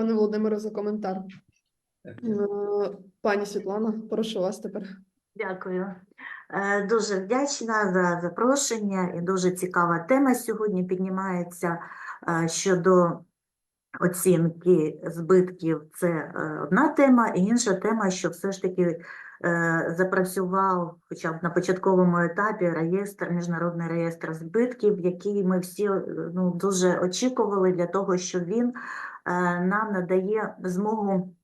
пане Володимире, за коментар. Е, Пані Світлана, прошу вас тепер. Дякую. Е, Дуже вдячна за запрошення і дуже цікава тема сьогодні піднімається е, щодо оцінки збитків. Це одна тема, і інша тема, що все ж таки запрацював хоча б на початковому етапі реєстр, міжнародний реєстр збитків, який ми всі ну, дуже очікували для того, що він нам надає змогу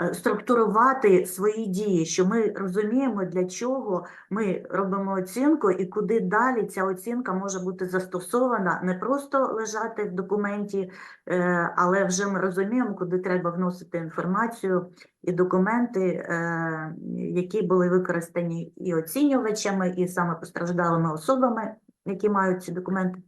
е, структурувати свої дії, що ми розуміємо, для чого ми робимо оцінку і куди далі ця оцінка може бути застосована, не просто лежати в документі, е, але вже ми розуміємо, куди треба вносити інформацію і документи, е, які були використані і оцінювачами, і саме постраждалими особами, які мають ці документи.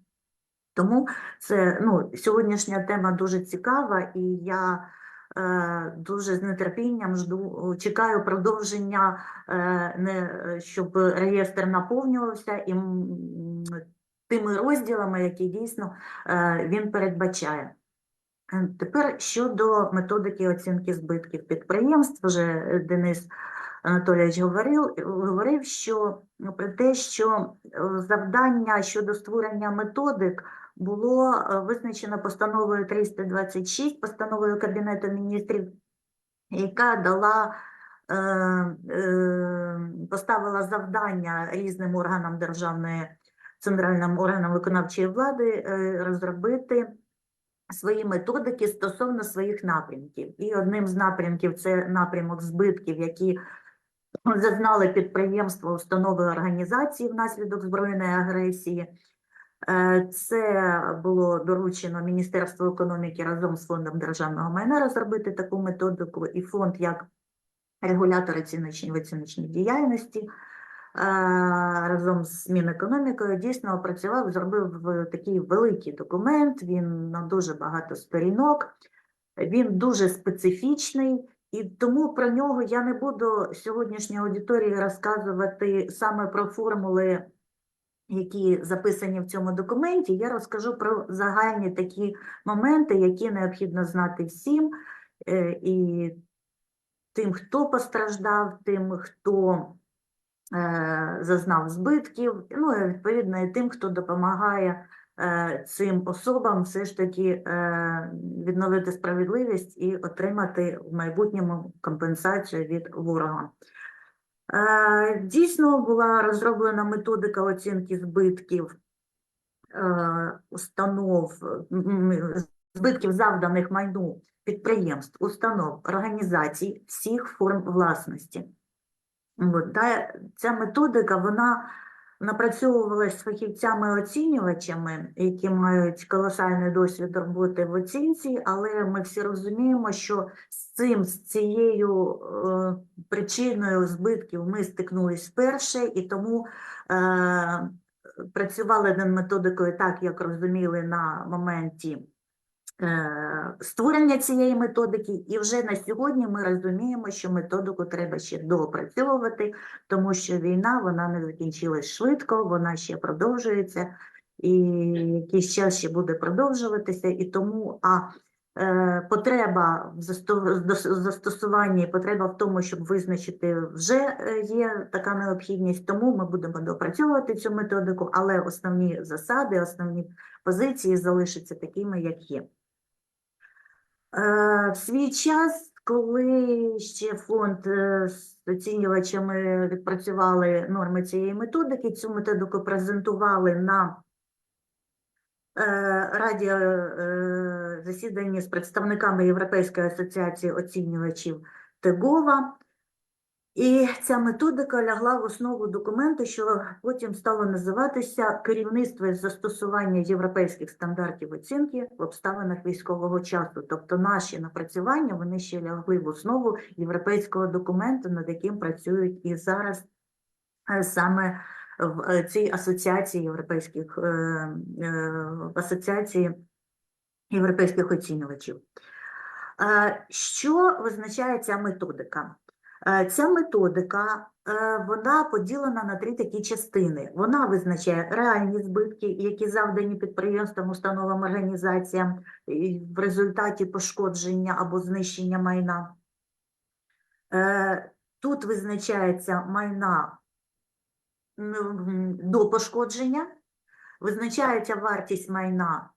Тому це ну, сьогоднішня тема дуже цікава, і я е, дуже з нетерпінням жду, чекаю продовження, е, не, щоб реєстр наповнювався і тими розділами, які дійсно е, він передбачає. Е, Тепер щодо методики оцінки збитків підприємств, вже Денис Анатолійович говорив, говорив, що ну, про те, що е, завдання щодо створення методик було е, визначено постановою 326, постановою Кабінету міністрів, яка дала е, е, поставила завдання різним органам державної центральним органам виконавчої влади розробити свої методики стосовно своїх напрямків. І одним з напрямків це напрямок збитків, які зазнали підприємства, установи організації внаслідок збройної агресії. Е, Це було доручено Міністерству економіки разом з фондом державного майна розробити таку методику, і фонд як регулятор оціночної оціночної діяльності е, разом з Мінекономікою дійсно опрацював, зробив такий великий документ. Він на дуже багато сторінок, він дуже специфічний. І тому про нього я не буду сьогоднішній аудиторії розказувати саме про формули, які записані в цьому документі. Я розкажу про загальні такі моменти, які необхідно знати всім, е, і тим, хто постраждав, тим, хто е, зазнав збитків, ну і відповідно і тим, хто допомагає е, цим особам все ж таки відновити справедливість і отримати в майбутньому компенсацію від ворога. Е, Дійсно була розроблена методика оцінки збитків е, установ, збитків завданих майну підприємств, установ, організацій всіх форм власності. Ця методика вона напрацьовувалась фахівцями-оцінювачами, які мають колосальний досвід роботи в оцінці, але ми всі розуміємо, що з цим, з цією е, причиною збитків ми стикнулись вперше, і тому е, працювали над методикою так, як розуміли на моменті створення цієї методики, і вже на сьогодні ми розуміємо, що методику треба ще доопрацьовувати, тому що війна вона не закінчилась швидко, вона ще продовжується, і якийсь час ще буде продовжуватися, і тому а е, потреба в засто- застосуванні, потреба в тому, щоб визначити, вже е, є така необхідність, тому ми будемо доопрацьовувати цю методику, але основні засади, основні позиції залишаться такими, як є. Е, В свій час, коли ще фонд е, з оцінювачами відпрацювали норми цієї методики, цю методику презентували на е, раді засіданні з представниками Європейської асоціації оцінювачів ТЕГОВА. І ця методика лягла в основу документу, що потім стало називатися керівництво із застосування європейських стандартів оцінки в обставинах військового часу. Тобто наші напрацювання вони ще лягли в основу європейського документу, над яким працюють і зараз е, саме в е, цій асоціації європейських е, асоціації європейських оцінювачів. Що визначає ця методика? Е, Ця методика е, вона поділена на три такі частини. Вона визначає реальні збитки, які завдані підприємствам, установам, організаціям в результаті пошкодження або знищення майна. Е, Тут визначається майна до пошкодження, визначається вартість майна,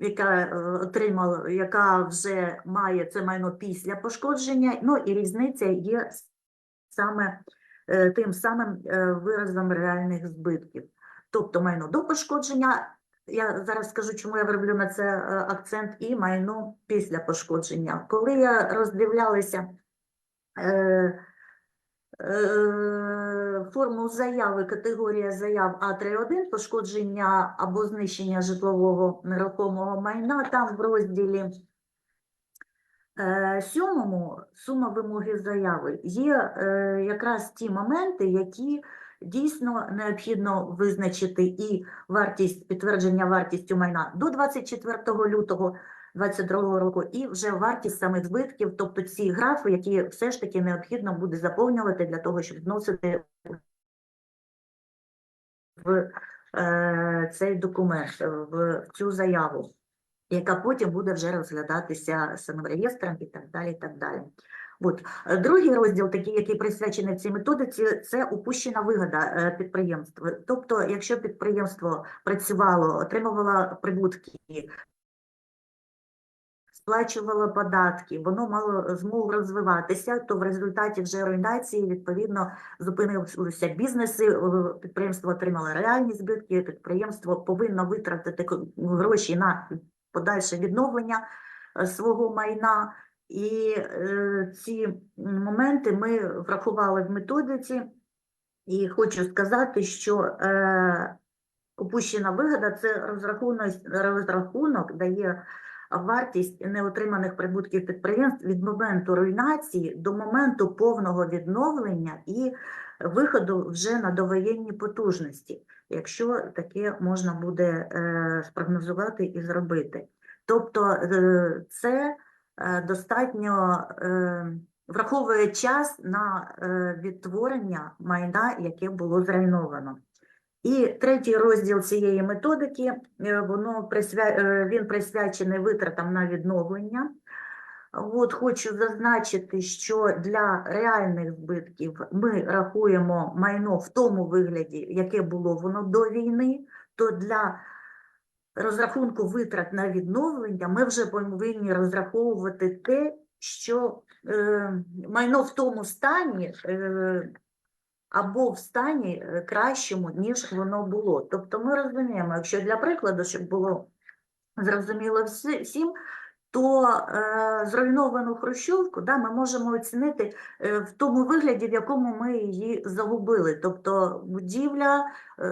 яка е, отримала, яка вже має це майно після пошкодження. Ну і різниця є саме е, тим самим е, виразом реальних збитків. Тобто майно до пошкодження, я зараз скажу, чому я роблю на це акцент, і майно після пошкодження. Коли я роздивлялася форму заяви, категорія заяв А31, пошкодження або знищення житлового нерухомого майна, там в розділі е, сьомому сума вимоги заяви. Є е, якраз ті моменти, які дійсно необхідно визначити і вартість підтвердження вартістю майна до 24 лютого 2022 року, і вже вартість самих збитків, тобто ці графи, які все ж таки необхідно буде заповнювати для того, щоб вносити в е, цей документ, в цю заяву, яка потім буде вже розглядатися самим реєстром і так далі. І так далі. От. Е, Другий розділ, такий, який присвячений цій методиці, це упущена вигода е, підприємства. Тобто, якщо підприємство працювало, отримувало прибутки, сплачувало податки, воно мало змогу розвиватися, то в результаті вже руйнації, відповідно, зупинився бізнес, е, підприємство отримало реальні збитки, підприємство повинно витратити гроші на подальше відновлення е, свого майна. І е, ці моменти ми врахували в методиці, і хочу сказати, що Упущена вигода це розрахунок, розрахунок дає вартість неотриманих прибутків підприємств від моменту руйнації до моменту повного відновлення і виходу вже на довоєнні потужності, якщо таке можна буде е, спрогнозувати і зробити. Тобто е, це е, достатньо враховує час на відтворення майна, яке було зруйновано. І третій розділ цієї методики, е, воно присвя... е, він присвячений витратам на відновлення. От хочу зазначити, що для реальних збитків ми рахуємо майно в тому вигляді, яке було воно до війни, то для розрахунку витрат на відновлення ми вже повинні розраховувати те, що е, майно в тому стані, е, або в стані е, кращому, ніж воно було. Тобто ми розуміємо, якщо для прикладу, щоб було зрозуміло всім, то е, зруйновану хрущовку да, ми можемо оцінити е, в тому вигляді, в якому ми її загубили. Тобто будівля е,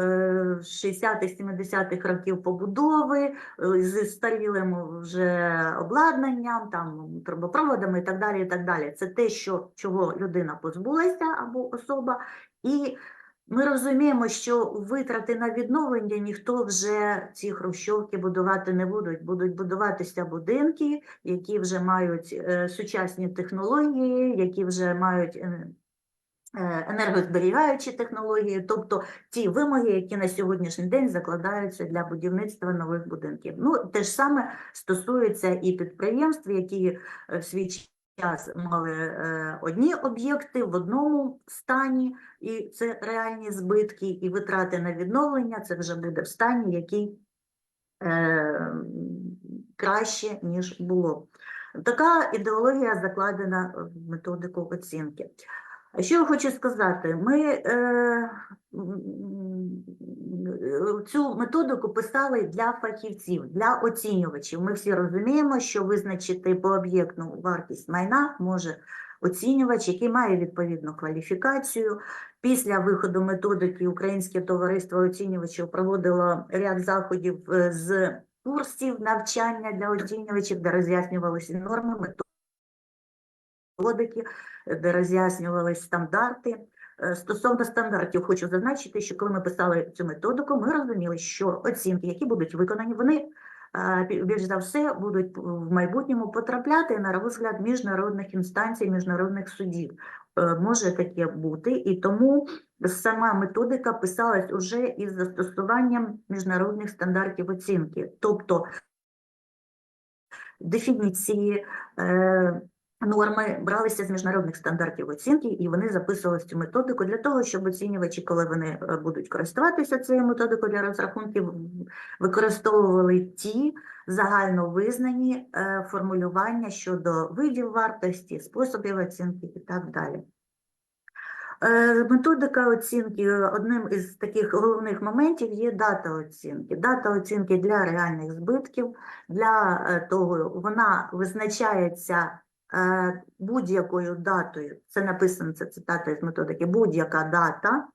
60-70-х років побудови е, зі старілим вже обладнанням, там, трубопроводами і так далі. І так далі. Це те, що, чого людина позбулася або особа, і ми розуміємо, що витрати на відновлення ніхто вже ці хрущовки будувати не будуть. Будуть будуватися будинки, які вже мають е, сучасні технології, які вже мають е, е, енергозберігаючі технології, тобто ті вимоги, які на сьогоднішній день закладаються для будівництва нових будинків. Ну, те ж саме стосується і підприємств, які в свій час мали е, одні об'єкти в одному стані, і це реальні збитки, і витрати на відновлення це вже буде в стані, який е, краще, ніж було. Така ідеологія закладена в методику оцінки. Що я хочу сказати? Ми е, цю методику писали для фахівців, для оцінювачів. Ми всі розуміємо, що визначити пооб'єктну вартість майна може оцінювач, який має відповідну кваліфікацію. Після виходу методики Українське товариство оцінювачів проводило ряд заходів е, з курсів навчання для оцінювачів, де роз'яснювалися норми, методики, де роз'яснювалися стандарти. Е, Стосовно стандартів, хочу зазначити, що коли ми писали цю методику, ми розуміли, що оцінки, які будуть виконані, вони е, більш за все будуть в майбутньому потрапляти на розгляд міжнародних інстанцій, міжнародних судів. Е, Може таке бути, і тому сама методика писалась уже із застосуванням міжнародних стандартів оцінки, тобто дефініції, е, норми бралися з міжнародних стандартів оцінки, і вони записувалися цю методику для того, щоб оцінювачі, коли вони е, будуть користуватися цією методикою для розрахунків, використовували ті загально визнані е, формулювання щодо видів вартості, способів оцінки і так далі. Е, Методика оцінки одним із таких головних моментів є дата оцінки. Дата оцінки для реальних збитків, для того вона визначається будь-якою датою. Це написано, це цитата з методики, будь-яка дата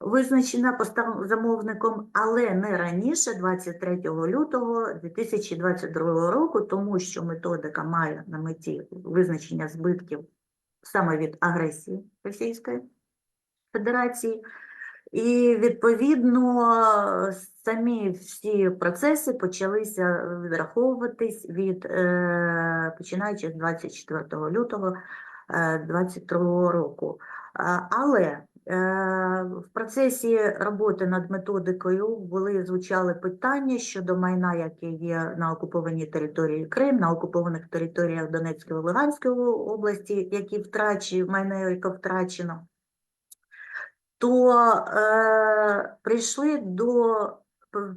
визначена замовником, але не раніше 23 лютого 2022 року, тому що методика має на меті визначення збитків саме від агресії Російської Федерації. І відповідно самі всі процеси почалися відраховуватись від е, починаючи з 24 лютого 2022 року. Е, Але е, в процесі роботи над методикою були звучали питання щодо майна, яке є на окупованій території Крим, на окупованих територіях Донецької та Луганської області, які втрачені, майно, яке втрачено то е, прийшли до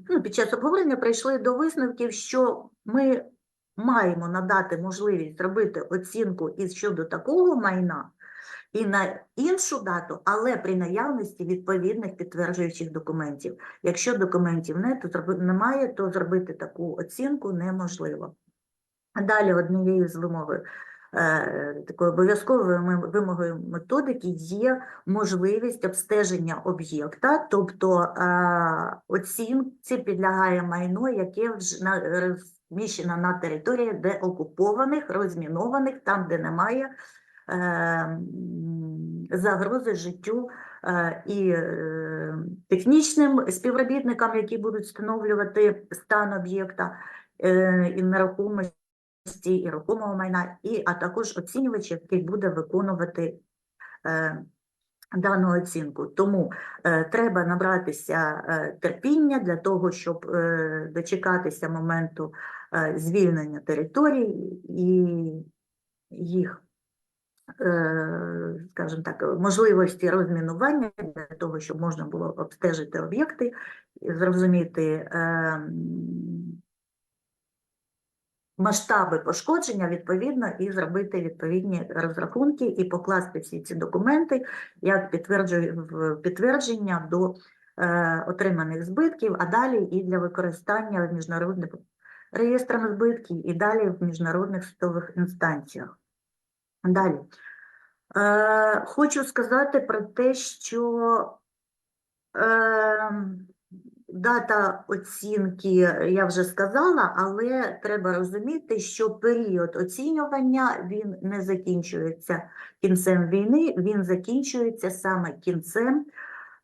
ну, під час обговорення прийшли до висновків, що ми маємо надати можливість зробити оцінку і щодо такого майна і на іншу дату, але при наявності відповідних підтверджуючих документів. Якщо документів не, то немає, то зробити таку оцінку неможливо. Далі однією з вимогою, е, такою обов'язковою вимогою методики є можливість обстеження об'єкта, тобто е, оцінці підлягає майно, яке вже розміщено на території деокупованих, розмінованих, там, де немає е, загрози життю е, і е, технічним співробітникам, які будуть встановлювати стан об'єкта е, і нерухомості і рухомого майна, і, а також оцінювач, який буде виконувати е, дану оцінку. Тому е, треба набратися е, терпіння для того, щоб е, дочекатися моменту е, звільнення територій і їх, е, скажімо так, можливості розмінування для того, щоб можна було обстежити об'єкти, зрозуміти. е, масштаби пошкодження відповідно і зробити відповідні розрахунки і покласти всі ці документи як підтвердження до е, отриманих збитків, а далі і для використання в міжнародних реєстрах збитків і далі в міжнародних судових інстанціях. Далі. Е, хочу сказати про те, що е, Дата оцінки я вже сказала, але треба розуміти, що період оцінювання він не закінчується кінцем війни, він закінчується саме кінцем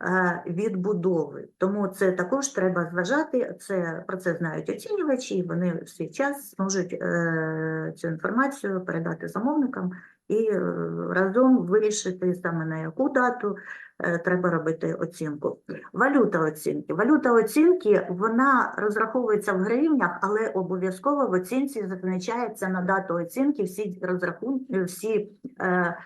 е, відбудови. Тому це також треба зважати. Це про це знають оцінювачі, вони в свій час зможуть е, цю інформацію передати замовникам і е, разом вирішити саме на яку дату е, треба робити оцінку. Валюта оцінки. Валюта оцінки вона розраховується в гривнях, але обов'язково в оцінці зазначається на дату оцінки всі розрахунки, всі е,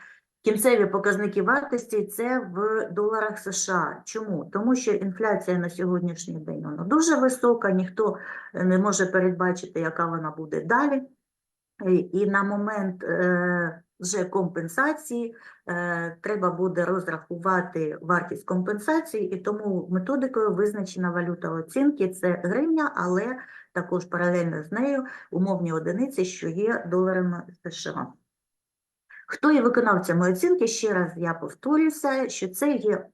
кінцеві показники вартості це в доларах США. Чому? Тому що інфляція на сьогоднішній день вона дуже висока, ніхто не може передбачити, яка вона буде далі. Е, І на момент е, вже компенсації е, треба буде розрахувати вартість компенсації, і тому методикою визначена валюта оцінки це гривня, але також паралельно з нею умовні одиниці, що є доларами США. Хто є виконавцями оцінки? Ще раз я повторюся, що це є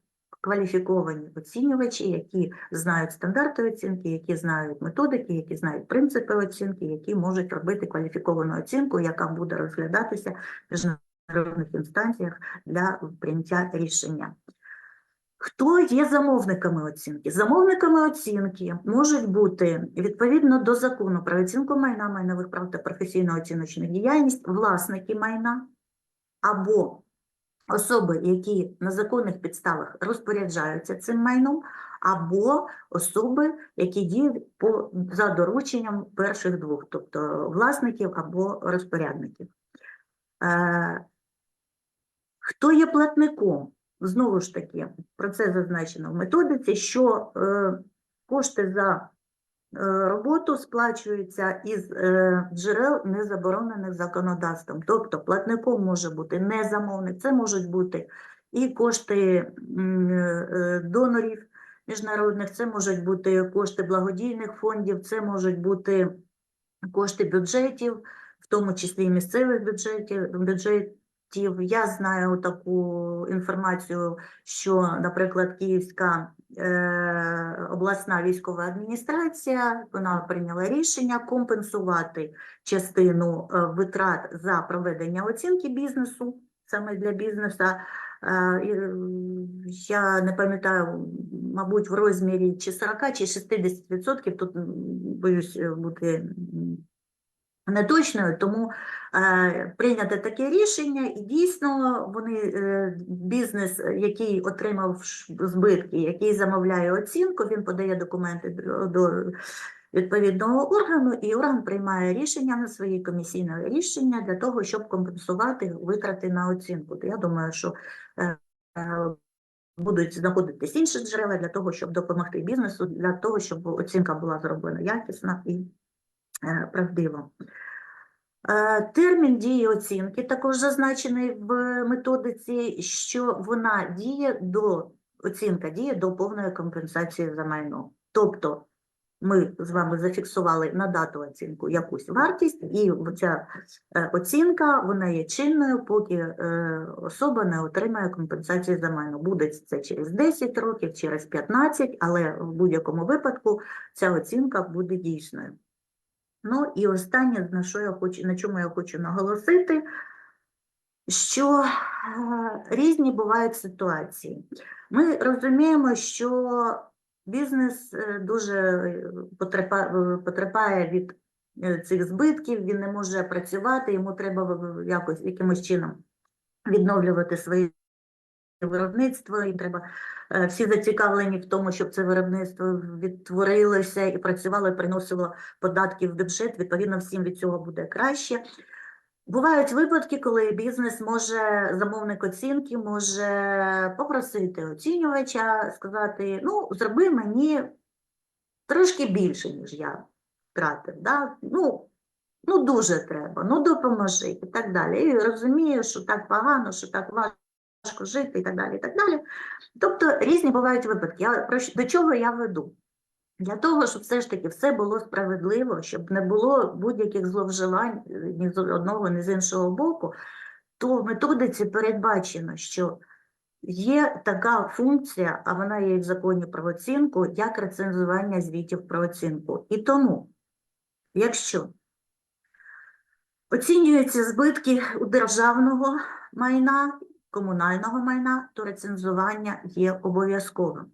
кваліфіковані оцінювачі, які знають стандарти оцінки, які знають методики, які знають принципи оцінки, які можуть робити кваліфіковану оцінку, яка буде розглядатися в міжнародних інстанціях для прийняття рішення. Хто є замовниками оцінки? Замовниками оцінки можуть бути відповідно до закону про оцінку майна, майнових прав та професійно-оціночну діяльність, власники майна або особи, які на законних підставах розпоряджаються цим майном, або особи, які діють по, за дорученням перших двох, тобто власників або розпорядників. Е, Хто є платником? Знову ж таки, про це зазначено в методиці, що е, кошти за роботу сплачуються із е, джерел, не заборонених законодавством. Тобто платником може бути не замовник, це можуть бути і кошти е, донорів міжнародних, це можуть бути кошти благодійних фондів, це можуть бути кошти бюджетів, в тому числі і місцевих бюджетів, бюджетів. Я знаю таку інформацію, що, наприклад, Київська е, обласна військова адміністрація вона прийняла рішення компенсувати частину е, витрат за проведення оцінки бізнесу, саме для бізнесу. Е, Я не пам'ятаю, мабуть, в розмірі чи 40, чи 60%, тут боюсь е, бути неточною, тому е, прийняте таке рішення, і дійсно вони е, бізнес, який отримав збитки, який замовляє оцінку, він подає документи до, відповідного органу, і орган приймає рішення на свої комісійне рішення для того, щоб компенсувати витрати на оцінку. Я думаю, що е, будуть знаходитись інші джерела для того, щоб допомогти бізнесу, для того, щоб оцінка була зроблена якісно і правдиво. Е, Термін дії оцінки також зазначений в методиці, що вона діє до оцінка діє до повної компенсації за майно. Тобто ми з вами зафіксували на дату оцінку якусь вартість, і ця е, оцінка вона є чинною, поки е, особа не отримає компенсації за майно. Буде це через 10 років, через 15, але в будь-якому випадку ця оцінка буде дійсною. Ну і останнє, на що я хочу, на чому я хочу наголосити, що е, різні бувають ситуації. Ми розуміємо, що бізнес е, дуже е, потерпає від цих збитків, він не може працювати, йому треба якось якимось чином відновлювати свої виробництво, їм треба е, всі зацікавлені в тому, щоб це виробництво відтворилося і працювало, і приносило податки в бюджет, відповідно, всім від цього буде краще. Бувають випадки, коли бізнес може, замовник оцінки може попросити оцінювача, сказати, ну, зроби мені трошки більше, ніж я втратив. Да? Ну, ну, дуже треба, ну допоможи і так далі. І розумію, що так погано, що так важко жити і так далі. І так далі. Тобто різні бувають випадки. Я, до чого я веду? Для того, щоб все ж таки все було справедливо, щоб не було будь-яких зловживань е, ні з одного, ні з іншого боку, то в методиці передбачено, що є така функція, а вона є і в законі про оцінку, як рецензування звітів про оцінку. І тому, якщо оцінюються збитки у державного майна, комунального майна, то рецензування є обов'язковим.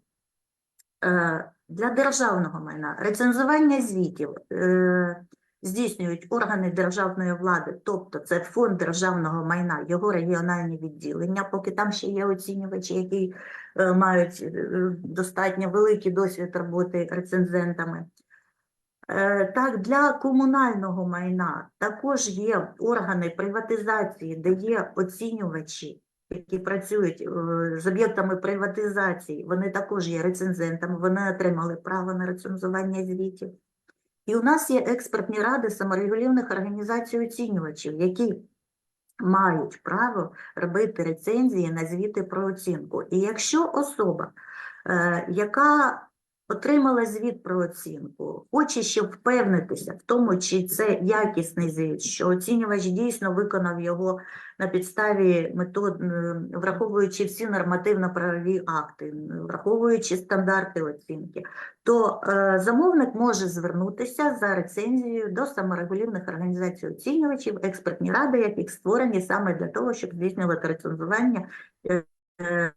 Е, Для державного майна рецензування звітів е, здійснюють органи державної влади, тобто це фонд державного майна, його регіональні відділення, поки там ще є оцінювачі, які е, мають достатньо великий досвід роботи рецензентами. Так, для комунального майна також є органи приватизації, де є оцінювачі, які працюють е, з об'єктами приватизації, вони також є рецензентами, вони отримали право на рецензування звітів. І у нас є експертні ради саморегулівних організацій оцінювачів, які мають право робити рецензії на звіти про оцінку. І якщо особа, е, яка отримала звіт про оцінку, хоче ще впевнитися в тому, чи це якісний звіт, що оцінювач дійсно виконав його на підставі метод, враховуючи всі нормативно-правові акти, враховуючи стандарти оцінки, то е, замовник може звернутися за рецензією до саморегулівних організацій оцінювачів, експертні ради, яких створені саме для того, щоб здійснювати рецензування е, е,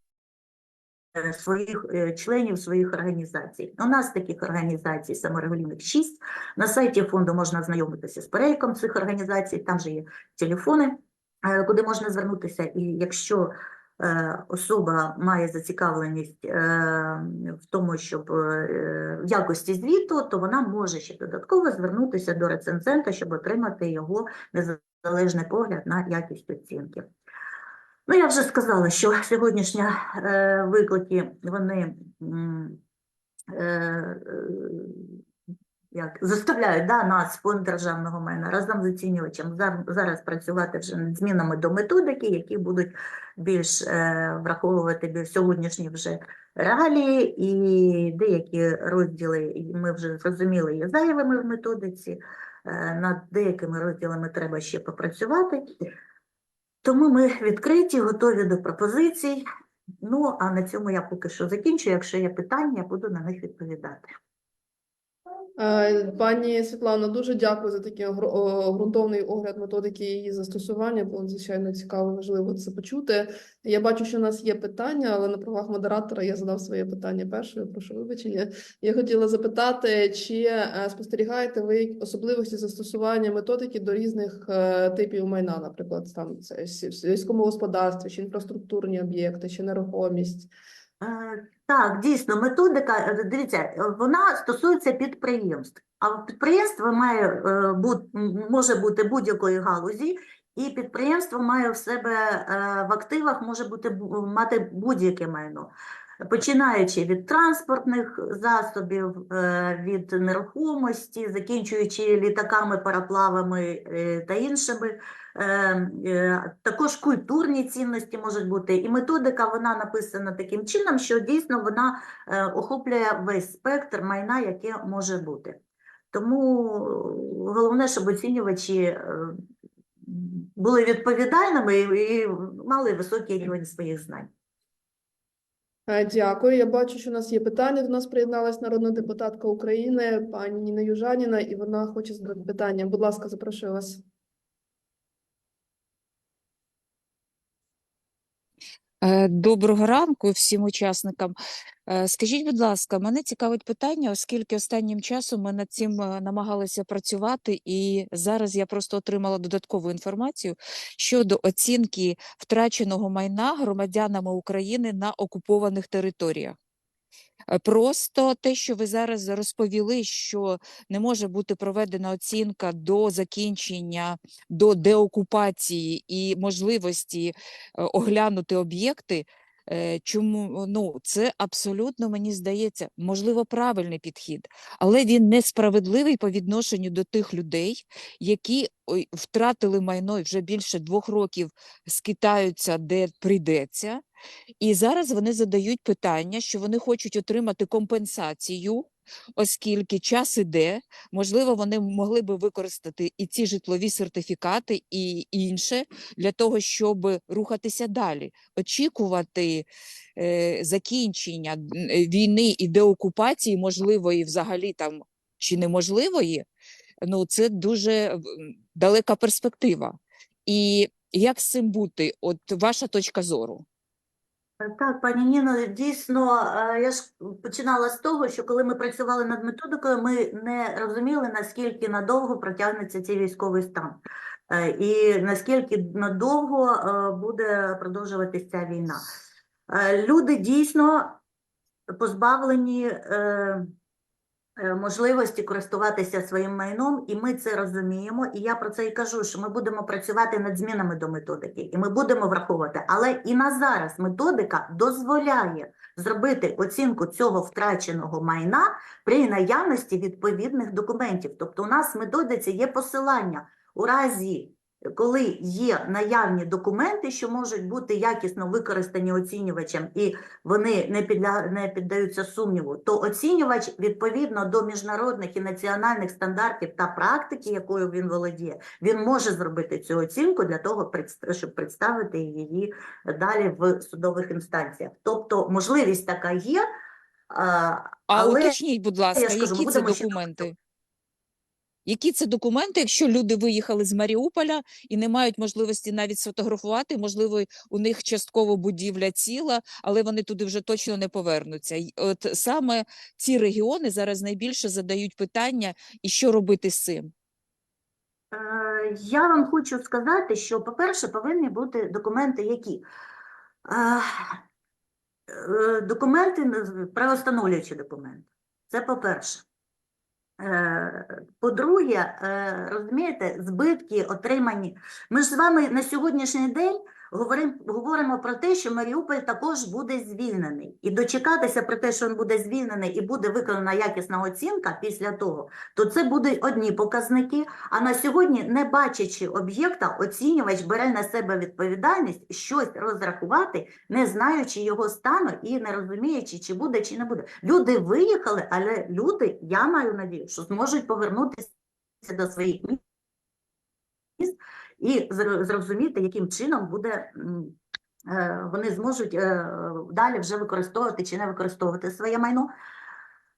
своїх е, членів своїх організацій. У нас таких організацій саморегулівних шість. На сайті фонду можна ознайомитися з переліком цих організацій, там же є телефони, е, куди можна звернутися. І якщо е, особа має зацікавленість е, в тому, щоб е, в якості звіту, то вона може ще додатково звернутися до рецензента, щоб отримати його незалежний погляд на якість оцінки. Ну, я вже сказала, що сьогоднішні е, виклики, вони е, е, як, заставляють да, нас, фонд державного майна, разом з оцінювачем зараз працювати вже над змінами до методики, які будуть більш е, враховувати більш сьогоднішні вже реалії, і деякі розділи ми вже зрозуміли є зайвими в методиці. Е, над деякими розділами треба ще попрацювати. Тому ми відкриті, готові до пропозицій. Ну, а на цьому я поки що закінчу. Якщо є питання, я буду на них відповідати. Е, Пані Світлано, дуже дякую за такий ґрунтовний огляд методики її застосування. Було надзвичайно цікаво, важливо це почути. Я бачу, що у нас є питання, але на правах модератора я задав своє питання першою. Прошу вибачення. Я хотіла запитати, чи е, спостерігаєте ви особливості застосування методики до різних е, типів майна, наприклад, там в сільському господарстві, чи інфраструктурні об'єкти, чи нерухомість. Е, Так, дійсно, методика, е, дивіться, е, вона стосується підприємств. А підприємство має може бути будь-якої галузі, і підприємство має в себе в активах може бути бу- мати будь-яке майно. Починаючи від транспортних засобів, е, від нерухомості, закінчуючи літаками, пароплавами е, та іншими Е, Також культурні цінності можуть бути, і методика вона написана таким чином, що дійсно вона охоплює весь спектр майна, яке може бути. Тому головне, щоб оцінювачі були відповідальними і мали високий рівень своїх знань. Е, Дякую. Я бачу, що у нас є питання. До нас приєдналась народна депутатка України, пані Ніна Южаніна, і вона хоче задати питання. Будь ласка, запрошую вас. Доброго ранку всім учасникам. Е, Скажіть, будь ласка, мене цікавить питання, оскільки останнім часом ми над цим е, намагалися працювати, і зараз я просто отримала додаткову інформацію щодо оцінки втраченого майна громадянами України на окупованих територіях. Е, Просто те, що ви зараз розповіли, що не може бути проведена оцінка до закінчення, до деокупації і можливості е, оглянути об'єкти. е, Чому ну це абсолютно мені здається, можливо, правильний підхід, але він несправедливий по відношенню до тих людей, які втратили майно і вже більше двох років скитаються, де прийдеться. І зараз вони задають питання, що вони хочуть отримати компенсацію, оскільки час іде, можливо, вони могли би використати і ці житлові сертифікати, і інше для того, щоб рухатися далі, очікувати е, закінчення е, війни і деокупації, можливої взагалі там чи неможливої. Ну, це дуже далека перспектива. І як з цим бути? От ваша точка зору? Е, Так, пані Ніно, дійсно, е, я ж починала з того, що коли ми працювали над методикою, ми не розуміли, наскільки надовго протягнеться цей військовий стан, е, і наскільки надовго буде продовжуватися ця війна. Люди дійсно позбавлені можливості користуватися своїм майном, і ми це розуміємо. І я про це і кажу, що ми будемо працювати над змінами до методики, і ми будемо враховувати. Але і на зараз методика дозволяє зробити оцінку цього втраченого майна при наявності відповідних документів. Тобто, у нас в методиці є посилання у разі. Коли є наявні документи, що можуть бути якісно використані оцінювачем, і вони не, підля... не піддаються сумніву, то оцінювач відповідно до міжнародних і національних стандартів та практики, якою він володіє, він може зробити цю оцінку для того, щоб представити її далі в судових інстанціях. Тобто можливість така є. а, Але уточніть, будь ласка, кажу, які це будемо ще документи? Які це документи, якщо люди виїхали з Маріуполя і не мають можливості навіть сфотографувати, можливо, у них частково будівля ціла, але вони туди вже точно не повернуться. От саме ці регіони зараз найбільше задають питання, і що робити з цим? Е, Я вам хочу сказати, що, по-перше, повинні бути документи, які Е, е, документи, правостановлюючі документи. Це по-перше. Е, По-друге, е, розумієте, збитки отримані. Ми ж з вами на сьогоднішній день говорим, говоримо про те, що Маріуполь також буде звільнений. І дочекатися про те, що він буде звільнений і буде виконана якісна оцінка після того, то це будуть одні показники. А на сьогодні, не бачачи об'єкта, оцінювач бере на себе відповідальність щось розрахувати, не знаючи його стану і не розуміючи, чи буде, чи не буде. Люди виїхали, але люди, я маю надію, що зможуть повернутися до своїх міст і зрозуміти, яким чином буде. е, Вони зможуть е, далі вже використовувати чи не використовувати своє майно.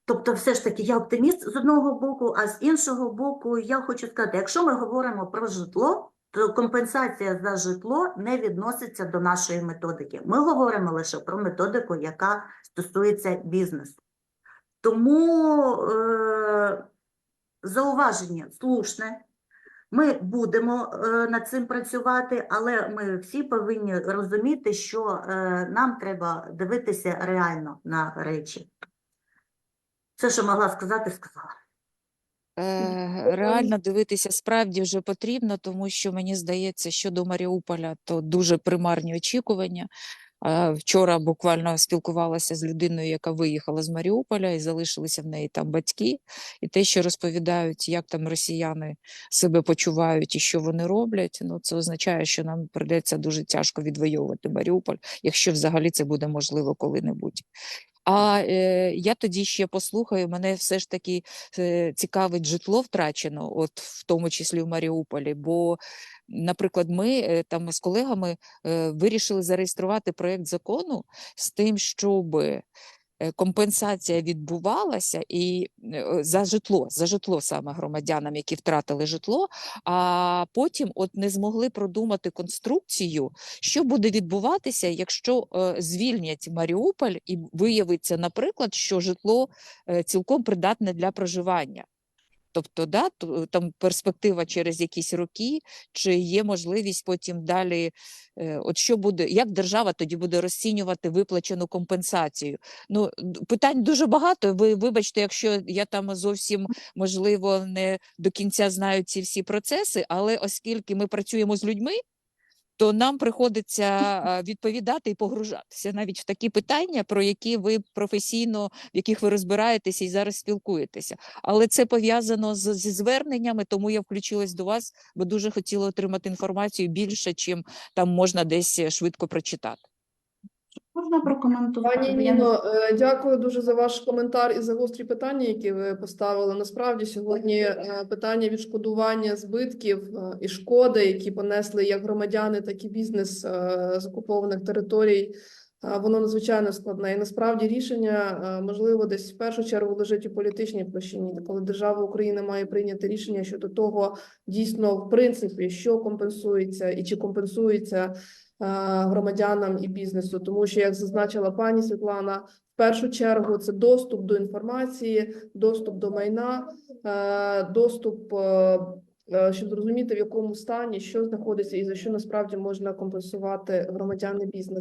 Тобто, все ж таки, я оптиміст з одного боку, а з іншого боку, я хочу сказати, якщо ми говоримо про житло, то компенсація за житло не відноситься до нашої методики. Ми говоримо лише про методику, яка стосується бізнесу. Тому е, зауваження слушне. Ми будемо е, над цим працювати, але ми всі повинні розуміти, що е, нам треба дивитися реально на речі. Все, що могла сказати, сказала. Е, Реально дивитися справді вже потрібно, тому що мені здається, що до Маріуполя то дуже примарні очікування. Вчора буквально спілкувалася з людиною, яка виїхала з Маріуполя, і залишилися в неї там батьки. І те, що розповідають, як там росіяни себе почувають і що вони роблять, ну це означає, що нам прийдеться дуже тяжко відвоювати Маріуполь, якщо взагалі це буде можливо коли-небудь. А е, я тоді ще послухаю, мене все ж таки е, цікавить житло втрачено, от в тому числі в Маріуполі. Бо, наприклад, ми е, там з колегами е, вирішили зареєструвати проєкт закону з тим, щоб е, компенсація відбувалася і за житло, за житло саме громадянам, які втратили житло, а потім от не змогли продумати конструкцію, що буде відбуватися, якщо звільнять Маріуполь і виявиться, наприклад, що житло цілком придатне для проживання. Тобто, да, там перспектива через якісь роки, чи є можливість потім далі, е, от що буде, як держава тоді буде розцінювати виплачену компенсацію? Ну, питань дуже багато. Ви вибачте, якщо я там зовсім можливо не до кінця знаю ці всі процеси, але оскільки ми працюємо з людьми, то нам приходиться відповідати і погружатися навіть в такі питання, про які ви професійно, в яких ви розбираєтеся і зараз спілкуєтеся. Але це пов'язано зі зверненнями, тому я включилась до вас, бо дуже хотіла отримати інформацію більше, чим там можна десь е, швидко прочитати. Можна прокоментувати? Пані Ніно, е, дякую дуже за ваш коментар і за гострі питання, які ви поставили. Насправді сьогодні е, питання відшкодування збитків е, і шкоди, які понесли як громадяни, так і бізнес з окупованих територій. Воно надзвичайно складне. І насправді рішення можливо десь в першу чергу лежить у політичній площині, коли держава України має прийняти рішення щодо того, дійсно, в принципі, що компенсується і чи компенсується громадянам і бізнесу, тому що, як зазначила пані Світлана, в першу чергу це доступ до інформації, доступ до майна, е, доступ, е, е, щоб зрозуміти, в якому стані що знаходиться і за що насправді можна компенсувати громадяни бізнес.